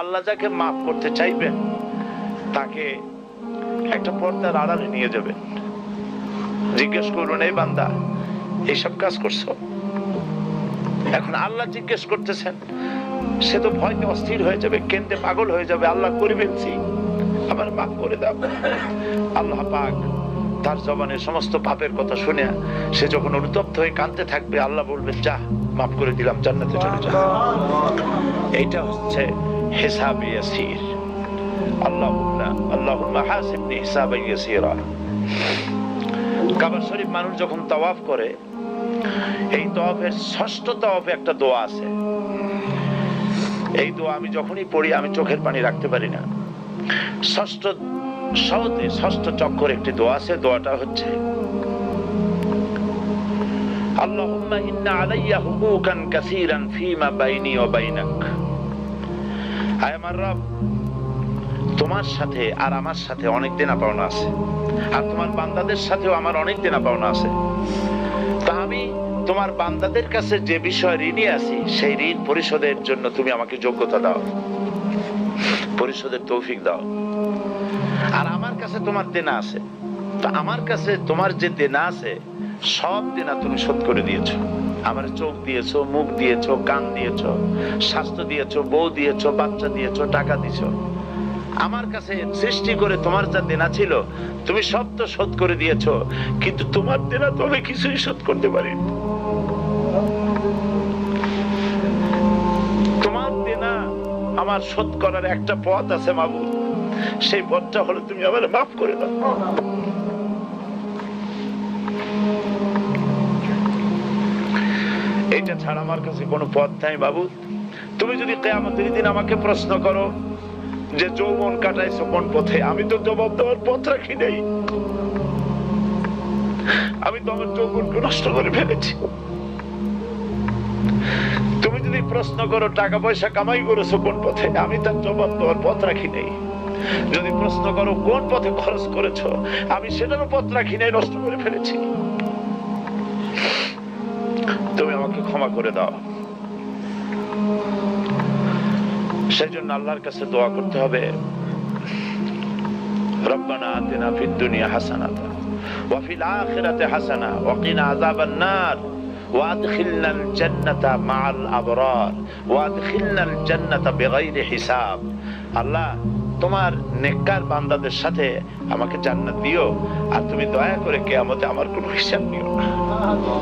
আল্লাহ যাকে মাফ করতে চাইবেন তাকে একটা পর্দার আড়ালে নিয়ে যাবেন। জিজ্ঞেস করবেন এই বান্দা এইসব কাজ করছ? এখন আল্লাহ জিজ্ঞেস করতেছেন সে তো ভয়তে অস্থির হয়ে যাবে কেন্দ্রে পাগল হয়ে যাবে আল্লাহ করিবেন সি আমার মাফ করে দাও। আল্লাহ পাক তার জবানের সমস্ত পাপের কথা শুনে সে যখন অনুতপ্ত হয়ে কাঁদতে থাকবে আল্লাহ বলবেন যা মাফ করে দিলাম জান্নাতে চলে যা। এইটা হচ্ছে ইয়াসির। আল্লাহুম্মা আল্লাহুম্মা হাসিবনি হিসাবান ইয়াসিরা। কাবা শরীফ মানুষ যখন তাওয়াফ করে, এই তওয়াফের ষষ্ঠ তওয়াফে একটা দোয়া আছে। এই দোয়া আমি যখনই পড়ি, আমি চোখের পানি রাখতে পারি না। ষষ্ঠ সহতে ষষ্ঠ চক্কর একটি দোয়া আছে, দোয়াটা হচ্ছে, আল্লাহুম্মা ইন্না আলাইয়া হুকুকান কাসীরান ফীমা বাইনি ওয়া বাইনাক। আমার রব, তোমার সাথে আর আমার সাথে অনেক দেনা পাওনা আছে। আর তোমার বান্দাদের সাথেও আমার অনেক দেনা পাওনা আছে। তা আমি তোমার বান্দাদের কাছে যে বিষয় ঋণী আছি, সেই ঋণ পরিশোধের জন্য তুমি আমাকে যোগ্যতা দাও। পরিশোধের তৌফিক দাও। আর আমার কাছে তোমার দেনা আছে। তা আমার কাছে তোমার যে দেনা আছে, সব দেনা তুমি শোধ করে দিয়েছ। আমার চোখ দিয়েছ, মুখ দিয়েছ, কান দিয়েছ, স্বাস্থ্য দিয়েছ, বউ দিয়েছ, বাচ্চা দিয়েছ, টাকা দিয়েছ। আমার কাছে সৃষ্টি করে তোমার যা দেনা ছিল, তুমি সব তো শোধ করে দিয়েছ, কিন্তু তোমার দেনা তো আমি কিছুই শোধ করতে পারি তোমার দেনা আমার শোধ করার একটা পথ আছে মাবুদ। সেই পথটা হলো তুমি আমার মাফ করে দাও। এইটা ছাড়া আমার কাছে কোনো পথ নাই বাবু। তুমি যদি কেয়ামতের দিন আমাকে প্রশ্ন করো যে যৌবন কাটাইছো কোন পথে, আমি তো জবাব দেওয়ার পথ রাখি নাই। আমি তো আমার যৌবনকে নষ্ট করে ফেলেছি। তুমি যদি প্রশ্ন করো, টাকা পয়সা কামাই করেছ কোন পথে, আমি তার জবাব দেওয়ার পথ রাখি নেই। যদি প্রশ্ন করো, কোন পথে খরচ করেছ, আমি সেটারও পথ রাখি নাই, নষ্ট করে ফেলেছি। ক্ষমা করে দাও সেই জন্য আল্লাহর কাছে দোয়া করতে হবে রব্বানা আতিনা ফিদ দুনিয়া হাসানাতা ওয়া ফিল আখিরাতি হাসানা ওয়া কিনা আযাবান নার وادخلنا الجنة مع الأبرار وادخلنا الجنة بغير حساب আল্লাহ তোমার নেককার বান্দাদের সাথে আমাকে জান্নাত দিও আর তুমি দয়া করে কেয়ামতে আমার কোনো হিসাব নিও না